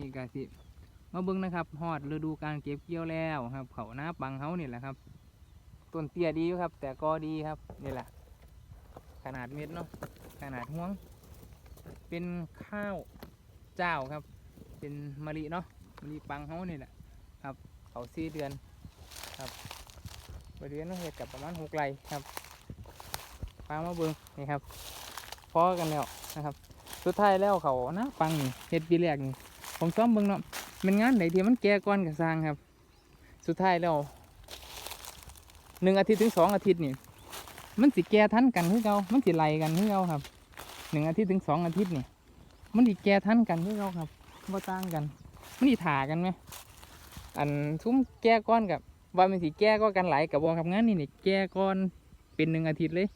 นี่ก็สิมาเบิ่งนะครับฮอดฤดูการเก็บเกี่ยวแล้วครับ เขาหน้าปังเฮานี่แหละครับต้นเตี้ยดีอยู่ครับ แต่ก็ดีครับนี่แหละ ขนาดเม็ดเนาะขนาดห่วง เป็นข้าวเจ้าครับ เป็นมะลิเนาะมะลิปังเฮานี่แหละครับ เขาสี่เดือนครับบริเวณน้องเห็ดกับประมาณหกไร่ครับปลามาเบิ่งนี่ครับพอกันแล้วนะครับ สุดท้ายแล้วเขานะปังนี่เฮ็ดปีแรกนี่ ผมซ้อมเบิ่งเนาะเป็นงานไหนที่มันแก่ก่อนกับสร้างครับ สุดท้ายแล้วหนึ่งอาทิตย์ถึงสองอาทิตย์นี่มันสิแก่ทันกันคือเก่ามันสิไล่กันคือเก่าครับหนึ่งอาทิตย์ถึงสองอาทิตย์นี่มันสิแก่ทันกันคือเก่าครับบ่ต่างกันมันสิถ่ากันไหมอันทุ่มแก่ก้อนกับว่ามันสิแก่ก็กันไหลกับวงครับงานนี่นี่แก่ก้อนเป็นหนึ่งอาทิตย์เลย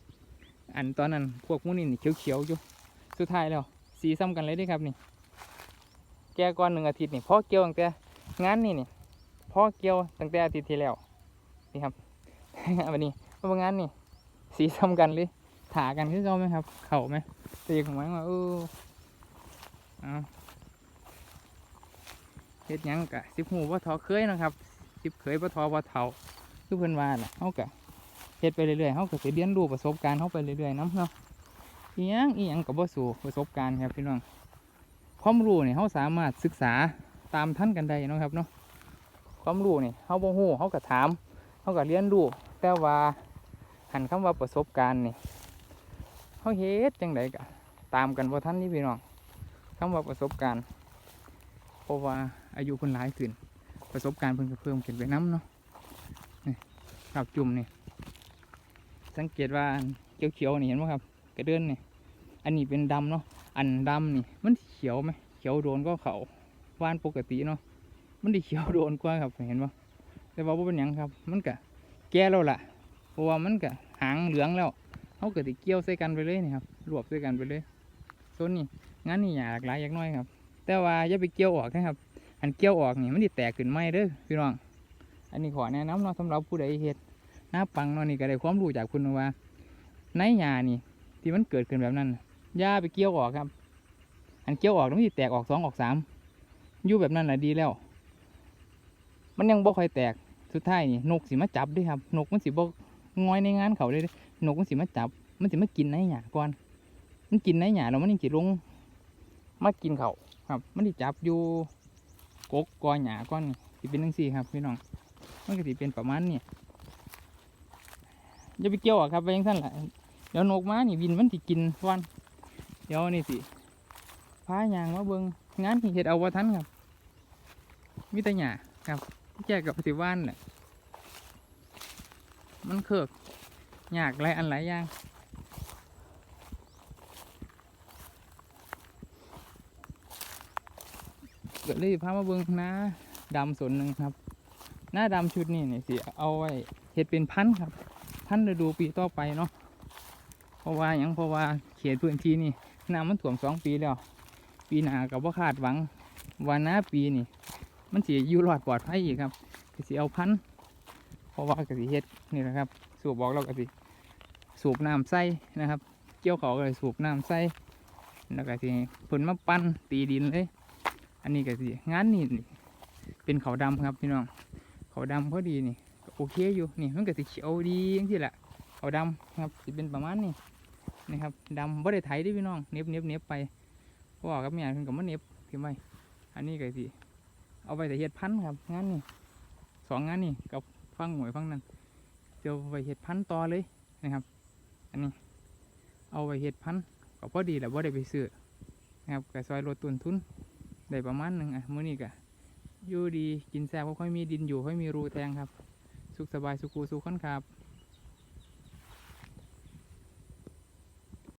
อันตอนนั้นพวกหมูนี่นี่เขียวๆอยู่สุดท้ายแล้วสีซ้ำกันเลยด้วยครับนี่ แก่ก่อนหนึ่งอาทิตย์นี่พ่อเกี่ยวตั้งแต่งานนี่นี่พ่อเกี่ยวตั้งแต่อาทิตย์ที่แล้วนี่ครับวันนี้เพราะว่างานนี่สีซ้ำกันเลยถากันคือเขาไหมครับ เข่าไหมตีของมันว่าเออเฮ็ดยังกะสิบหูว่าทอเคยนะครับสิบเคยว่าทอว่าเท่าคือเพิ่นว่าน่ะเขากะเฮ็ดไปเรื่อยๆเขาก็สิเรียนรู้ประสบการณ์เขาไปเรื่อยๆน้ำเนาะอีหยังอีหยังกับบ่สู่ประสบการณ์ครับพี่น้อง ความรู้เนี่ยเขาสามารถศึกษาตามท่านกันได้นะครับเนาะความรู้เนี่ยเขาบ่ฮู้เขาก็ถามเขาก็เรียนรู้แต่ว่าหันคำว่าประสบการณ์นี่เขาเฮ็ดจังไดก็ตามกันบ่ทันนี่พี่น้องคำว่าประสบการณ์เพราะว่าอายุเพิ่นหลายขึ้นประสบการณ์เพิ่นก็เพิ่มขึ้นไปน้ำเนาะนี่ครับจุ่มนี่สังเกตว่าเขียวๆนี่เห็นไหมครับ กระเดินนี่ อันนี้เป็นดำเนาะอันดำนี่มันเขียวไหมเขียวโดนก็เขาว่านปกติเนาะมันได้เขียวโดนกว่าครับเห็นปะแต่ว่าเป็นหยังครับ มันกะแก่แล้วล่ะเพราะว่ามันกะหางเหลืองแล้วเขาเกิดเกี่ยวใส่กันไปเลยนี่ครับรวบใส่กันไปเลยโซนนี้งานนี่อยากหลายอยากน้อยครับ แต่ว่าอย่าไปเกี่ยวออกนะครับอันเกี่ยวออกนี่มันดิแตกขึ้นไหมเด้อพี่น้องอันนี้ขอแนะนำเนาะสำหรับผู้ใดเฮ็ดหน้าปังเนาะนี่ก็ได้ความรู้จากคุณว่า ในหญ้านี่ที่มันเกิดขึ้นแบบนั้น ย่าไปเกี่ยวออกครับ อันเกี่ยวออกแล้วมันสิแตกออกสองออกสามยู่แบบนั้นแหละดีแล้ว มันยังบ่ค่อยแตกสุดท้ายนี่นกสิมาจับด้วยครับ นกมันสิบ่งอยในงานเขาเลยนกมันสิมาจับ มันสิมากินในหญ้าก่อน มันกินในหญ้าแล้วมันยังสิลงมากินเขาครับ มันสิจับอยู่กกกอหญ้าก่อนนี่สิเป็นจังซี่ครับพี่น้องมันก็สิเป็นประมาณนี้อย่าไปเกี่ยวออกครับไปยังสั้นแหละเดี๋ยวนกมานี่วินมันสิกินวัน เดี๋ยวนี่สิพายางมาเบิงงานที่เฮ็ดเอาว่าทันครับมีแต่หญ้าครับแจกกับปฏิว่านแหละมันเคิกยากหลายอันหลายอย่างก็เลยพามาเบิงน้าดำส่วนหนึ่งครับ หน้าดำชุดนี้นี่สิเอาไว้เฮ็ดเป็นพันธุ์ครับ พันธุ์ฤดูปีต่อไปเนาะเพราะว่ายังเพราะว่าเขตพื้นที่นี่ น้ำมันท่วมสองปีแล้ว ปีหน้าก็บ่คาดหวังว่าหน้าปีนี่ มันสิอยู่รอดปลอดภัยอีกครับก็สิเอาพันเพราะว่ากสิเฮ็ดนี่แหละครับ สูบบอกเรากสิสูบน้ำใส่นะครับ เกี่ยวเขาก็เลยสูบน้ำใส่แล้วก็สิผลมาปั้นตีดินเลย อันนี้ก็สิงานนี่นี่เป็นเขาดำครับพี่น้องเขาดำพอดีนี่โอเคอยู่นี่มันก็สิเขียวดีจังซี่แหละเอาดำครับจะเป็นประมาณนี้ นะครับดำบ่ได้ไถด้พี่น้องเน็บเน็บเน็บไปพ่อกับแม่เพิ่นก็มาเน็บที่ไว้อันนี้ก็สิเอาไปแต่เฮ็ดพันธุ์ครับงานนี้สองงานนี้กับฟังหวยฟังนั้นเจะเอาไปเฮ็ดพันธุ์ต่อเลยนะครับ อันนี้ เอาไปเฮ็ดพันธุ์ก็พอดีแหละบ่ได้ไปซื้อนะครับก็ซอยลดต้นทุนได้ประมาณหนึ่งอะมื้อนี้ก็อยู่ดีกินแซ่บบ่ค่อยมีดินอยู่ค่อยมีรูแทงครับ สุขสบายสุขูสุขคนครับ